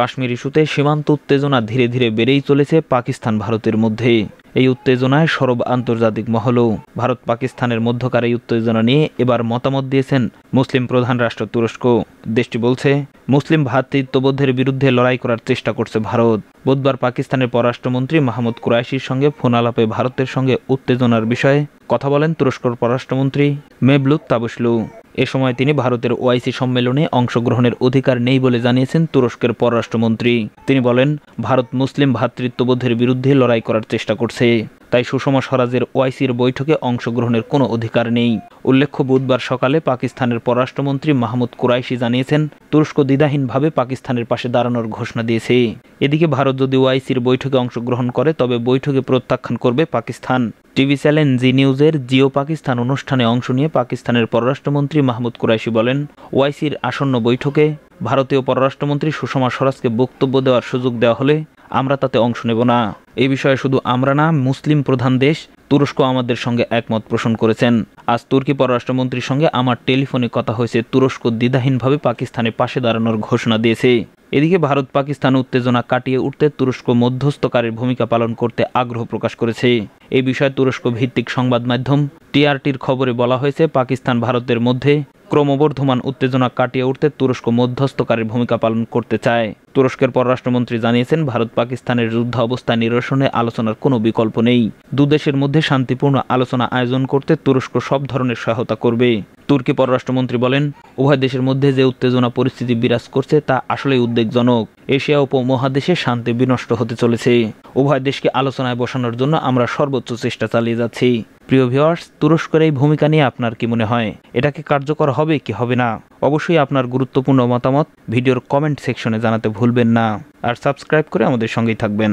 কাশ্মীর ইস্যুতে সীমান্ত উত্তেজনা ধীরে ধীরে বেড়েই চলেছে পাকিস্তান ভারতের মধ্যে। এই উত্তেজনায় সরব আন্তর্জাতিক মহলও। ভারত পাকিস্তানের মধ্যকার এই উত্তেজনা নিয়ে এবার মতামত দিয়েছেন মুসলিম প্রধান রাষ্ট্র তুরস্ক দেশটি বলছে, মুসলিম ভ্রাতৃত্ববোধের বিরুদ্ধে লড়াই করার চেষ্টা করছে ভারত। বুধবার পাকিস্তানের পররাষ্ট্রমন্ত্রী মাহমুদ কুরাইশির সঙ্গে ফোন আলাপে ভারতের সঙ্গে উত্তেজনার বিষয়ে কথা বলেন তুরস্কর পররাষ্ট্রমন্ত্রী মেবলুত তাবুসলু। এ সময় তিনি ভারতের ওআইসি সম্মেলনে অংশগ্রহণের অধিকার নেই বলে জানিয়েছেন তুরস্কের পররাষ্ট্রমন্ত্রী। তিনি বলেন, ভারত মুসলিম ভ্রাতৃত্ববোধের বিরুদ্ধে লড়াই করার চেষ্টা করছে। তাই সুষমা স্বরাজের ওআইসির বৈঠকে অংশগ্রহণের কোনো অধিকার নেই। উল্লেখ্য, বুধবার সকালে পাকিস্তানের পররাষ্ট্রমন্ত্রী মাহমুদ কুরাইশি জানিয়েছেন, তুরস্ক দ্বিধাহীনভাবে পাকিস্তানের পাশে দাঁড়ানোর ঘোষণা দিয়েছে। এদিকে ভারত যদি ওআইসির বৈঠকে অংশগ্রহণ করে, তবে বৈঠকে প্রত্যাখ্যান করবে পাকিস্তান। টিভি চ্যানেল জি নিউজের জিও পাকিস্তান অনুষ্ঠানে অংশ নিয়ে পাকিস্তানের পররাষ্ট্রমন্ত্রী মাহমুদ কুরাইশি বলেন ওআইসির আসন্ন বৈঠকে ভারতীয় পররাষ্ট্রমন্ত্রী সুষমা স্বরাজকে বক্তব্য দেওয়ার সুযোগ দেওয়া হলে আমরা তাতে অংশ নেব না। এই বিষয়ে শুধু আমরা না, মুসলিম প্রধান দেশ তুরস্ক আমাদের সঙ্গে একমত পোষণ করেছেন। আজ তুর্কি পররাষ্ট্রমন্ত্রীর সঙ্গে আমার টেলিফোনে কথা হয়েছে, তুরস্ক দ্বিধাহীনভাবে পাকিস্তানের পাশে দাঁড়ানোর ঘোষণা দিয়েছে। এদিকে ভারত পাকিস্তান উত্তেজনা কাটিয়ে উঠতে তুরস্ক মধ্যস্থকারীর ভূমিকা পালন করতে আগ্রহ প্রকাশ করেছে। এই বিষয়ে তুরস্ক ভিত্তিক সংবাদ মাধ্যম টিআরটির খবরে বলা হয়েছে, পাকিস্তান ভারতের মধ্যে ক্রমবর্ধমান উত্তেজনা কাটিয়ে উঠতে তুরস্ক মধ্যস্থকারীর ভূমিকা পালন করতে চায়। তুরস্কের পররাষ্ট্রমন্ত্রী জানিয়েছেন, ভারত পাকিস্তানের যুদ্ধ অবস্থা নিরসনে আলোচনার কোনো বিকল্প নেই। দুদেশের মধ্যে শান্তিপূর্ণ আলোচনা আয়োজন করতে তুরস্ক সব ধরনের সহায়তা করবে। তুর্কি পররাষ্ট্রমন্ত্রী বলেন, উভয় দেশের মধ্যে যে উত্তেজনা পরিস্থিতি বিরাজ করছে, তা আসলে উদ্বেগজনক। এশিয়া উপমহাদেশে শান্তি বিনষ্ট হতে চলেছে। উভয় দেশকে আলোচনায় বসানোর জন্য আমরা সর্বোচ্চ চেষ্টা চালিয়ে যাচ্ছি। প্রিয় ভিওয়ার্স তুরস্কের এই ভূমিকা নিয়ে আপনার কি মনে হয়? এটাকে কার্যকর হবে, কি হবে না? অবশ্যই আপনার গুরুত্বপূর্ণ মতামত ভিডিওর কমেন্ট সেকশনে জানাতে ভুলবেন না। আর সাবস্ক্রাইব করে আমাদের সঙ্গেই থাকবেন।